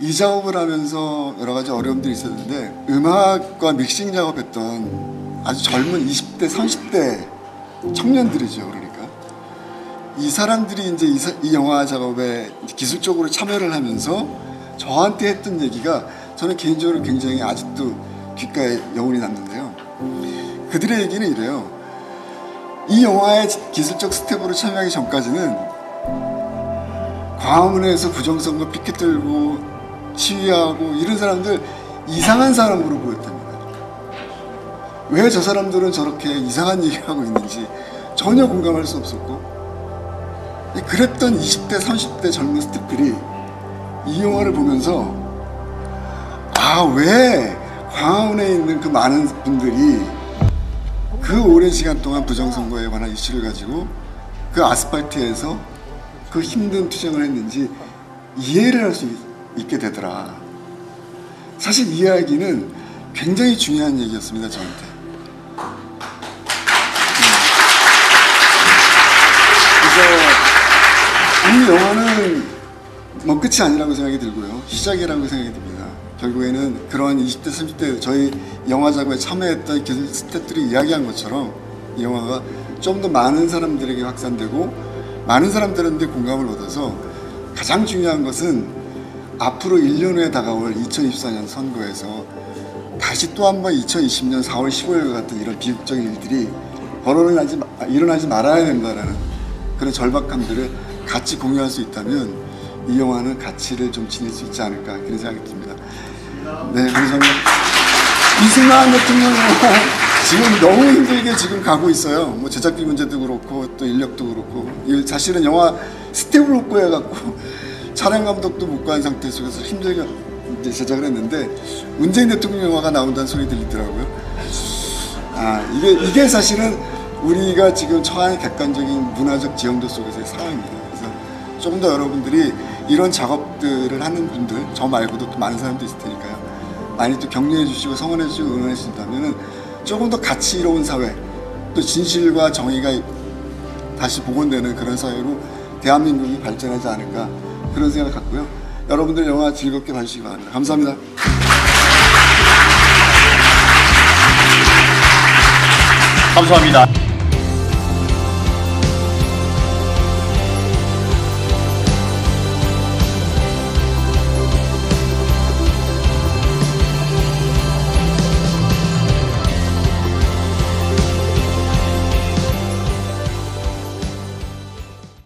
이 작업을 하면서 여러 가지 어려움들이 있었는데 음악과 믹싱 작업했던 아주 젊은 20대, 30대 청년들이죠. 그러니까 이 사람들이 이제 이, 사- 이 영화 작업에 기술적으로 참여를 하면서 저한테 했던 얘기가 저는 개인적으로 굉장히 아직도 귓가에 여운이 남는데요. 그들의 얘기는 이래요. 이 영화의 기술적 스텝으로 참여하기 전까지는 광화문에서 부정선거 피켓 들고 시위하고 이런 사람들 이상한 사람으로 보였답니다. 왜 저 사람들은 저렇게 이상한 얘기하고 있는지 전혀 공감할 수 없었고 그랬던 20대 30대 젊은 스태프들이 이 영화를 보면서 아 왜 광화문에 있는 그 많은 분들이 그 오랜 시간 동안 부정선거에 관한 이슈를 가지고 그 아스팔트에서 그 힘든 투쟁을 했는지 이해를 할 수 있 게 되더라. 사실 이 이야기는 굉장히 중요한 얘기였습니다, 저한테. 그래서 이 영화는 뭐 끝이 아니라고 생각이 들고요. 시작이라고 생각이 듭니다. 결국에는 그런 20대, 30대 저희 영화 작업에 참여했던 스태프들이 이야기한 것처럼 이 영화가 좀 더 많은 사람들에게 확산되고 많은 사람들한테 공감을 얻어서 가장 중요한 것은 앞으로 1년 후에 다가올 2024년 선거에서 다시 또 한 번 2020년 4월 15일 같은 이런 비극적인 일들이 벌어나지 마- 일어나지 말아야 된다라는 그런 절박함들을 같이 공유할 수 있다면 이 영화는 가치를 좀 지닐 수 있지 않을까 그런 생각이 듭니다. 네, 그래서 저는 이승만 대통령 지금 너무 힘들게 지금 가고 있어요. 뭐 제작비 문제도 그렇고 또 인력도 그렇고 이 사실은 영화 스텝을 못 구해갖고 촬영 감독도 못 구한 상태 속에서 힘들게 이제 제작을 했는데 문재인 대통령 영화가 나온다는 소리 들리더라고요. 아 이게 이게 사실은 우리가 지금 처한 객관적인 문화적 지형도 속에서의 상황입니다. 그래서 조금 더 여러분들이 이런 작업들을 하는 분들 저 말고도 또 많은 사람도 있을 테니까요. 많이 또 격려해 주시고 성원해 주시고 응원해 주신다면은 조금 더 가치로운 사회 또 진실과 정의가 다시 복원되는 그런 사회로 대한민국이 발전하지 않을까 그런 생각을 갖고요. 여러분들 영화 즐겁게 봐주시기 바랍니다. 감사합니다. 감사합니다.